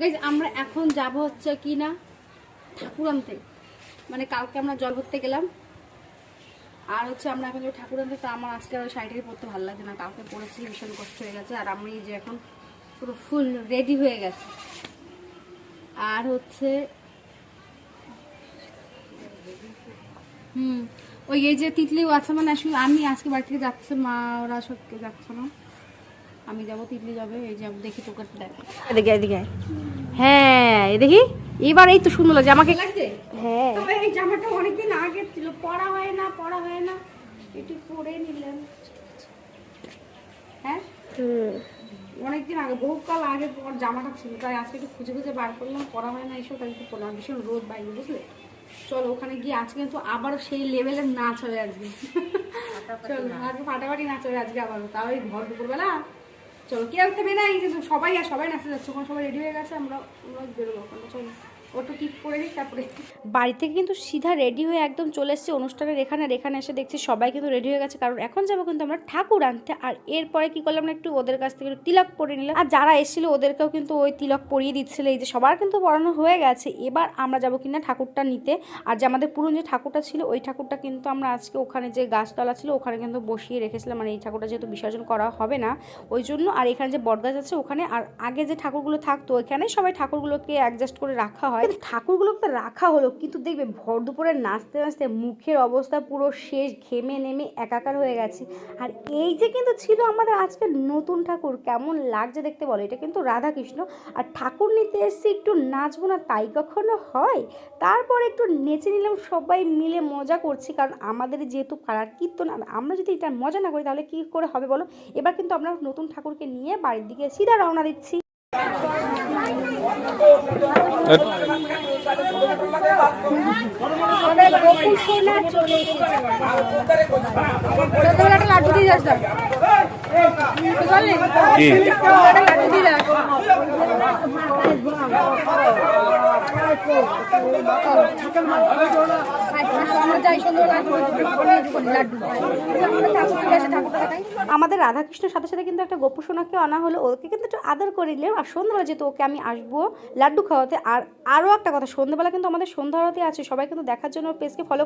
Guys আমরা এখন যাব হচ্ছে কি না? ঠাকুর আনতে মানে কালকে আমরা জল ভরতে গেলাম। আর হচ্ছে আমরা এখন ঠাকুর আনতে তো আমার আজকে ওই শাড়িটাই পরতে ভালো লাগছে না। কালকে পরেছি, ভীষণ কষ্ট হয়ে গেছে। আর আমি যে এখন পুরো ফুল রেডি হয়ে গেছে। আর হচ্ছে হুম, ওই এই যে তিতলিও আছে মানে আসলে আমি আজকে বাড়ি থেকে যাচ্ছে মা, ওরা সবকে যাচ্ছে না। আমি যাব তিতলি যাবে, এই যে দেখি তোকে দেখ। এদিকে এদিকে। হ্যাঁ দেখি। এবার এই তো সুন্দর লাগছে। আমাকে লাগছে? হ্যাঁ। তবে এই জামাটা অনেকদিন আগে ছিল পরা হয় না পরা হয় না। একটু পরে নিলাম। হ্যাঁ? হুম। অনেকদিন আগে বহুকাল আগে পর জামাটা ছিল তাই আজকে একটু খুঁজে খুঁজে বার করলাম। পরা হয় না এসব তাই একটু পরলাম ভীষণ রোদ বাইরে বুঝলে? চলো ওখানে গিয়ে আজকে কিন্তু আবারও সেই লেভেলের নাচ হবে আজকে। চলো আজকে ফাটাফাটি নাচ হবে আজকে আবারও। তাও এই ভর দুপুরবেলা চলো কেউ থেমে নাই যে সবাই আর সবাই নাচতে যাচ্ছে ওখানে সবাই রেডি হয়ে গেছে, আমরা বেরোবো চলো। ওটা টিপ করে দিই তারপরে বাড়ি থেকে কিন্তু সিধা রেডি হয়ে একদম চলে এসেছি অনুষ্ঠানের এখানে এখানে এসে দেখছি সবাই কিন্তু রেডি হয়ে গেছে। কারণ এখন যাব কিন্তু আমরা ঠাকুর আনতে। আর এরপরে কি করলাম একটু ওদের কাছ থেকে তিলক পরিয়ে নিলাম। আর যারা এসেছিল ওদেরকেও কিন্তু ওই তিলক পরিয়ে দিচ্ছিল। এই যে সবার কিন্তু পড়ানো হয়ে গেছে। এবার আমরা যাব কিনা ঠাকুরটা নিতে। আর যে আমাদের পুরনো যে ঠাকুরটা ছিল, ওই ঠাকুরটা কিন্তু আমরা আজকে ওখানে যে গাছতলা ছিল, ওখানে কিন্তু বসিয়ে রেখেছিলাম। মানে এই ঠাকুরটা যেহেতু বিসর্জন করা হবে না, ওই জন্য। আর এখানে যে বটগাছ আছে, ওখানে আর আগে যে ঠাকুরগুলো থাকতো ওইখানে সবাই ঠাকুরগুলোকে অ্যাডজাস্ট করে রাখা হয়। কিন্তু ঠাকুরগুলোকে তো রাখা হলো কিন্তু দেখবে ভর দুপুরে নাচতে নাচতে মুখের অবস্থা পুরো শেষ ঘেমে নেমে একাকার হয়ে গেছে। আর এই যে কিন্তু ছিল আমাদের আজকে নতুন ঠাকুর কেমন লাগছে দেখতে বলো? এটা কিন্তু রাধাকৃষ্ণ। আর ঠাকুর নিতে এসেছি একটু নাচবো না তাই কখনো হয়? তারপর একটু নেচে নিলাম সবাই মিলে মজা করছি কারণ আমাদের যেহেতু পাড়ার কীর্তন আর আমরা যদি এটা মজা না করি তাহলে কি করে হবে বলো? এবার কিন্তু আমরা নতুন ঠাকুরকে নিয়ে বাড়ির দিকে সিধা রওনা দিচ্ছি। ছোটবেলা একটা লাড্ডু দিয়ে একটা লাড্ডু দিয়ে যাস আমাদের রাধাকৃষ্ণের সাথে সাথে কিন্তু একটা গোপ সোনাকে আনা হলো। ওকে কিন্তু একটু আদর করে নিলাম আর সন্ধ্যাবেলা যেহেতু ওকে আমি আসব লাড্ডু খাওয়াতে, আর আরও একটা কথা, সন্ধ্যাবেলা কিন্তু আমাদের সন্ধ্যা আছে, সবাই কিন্তু দেখার জন্য পেজকে ফলো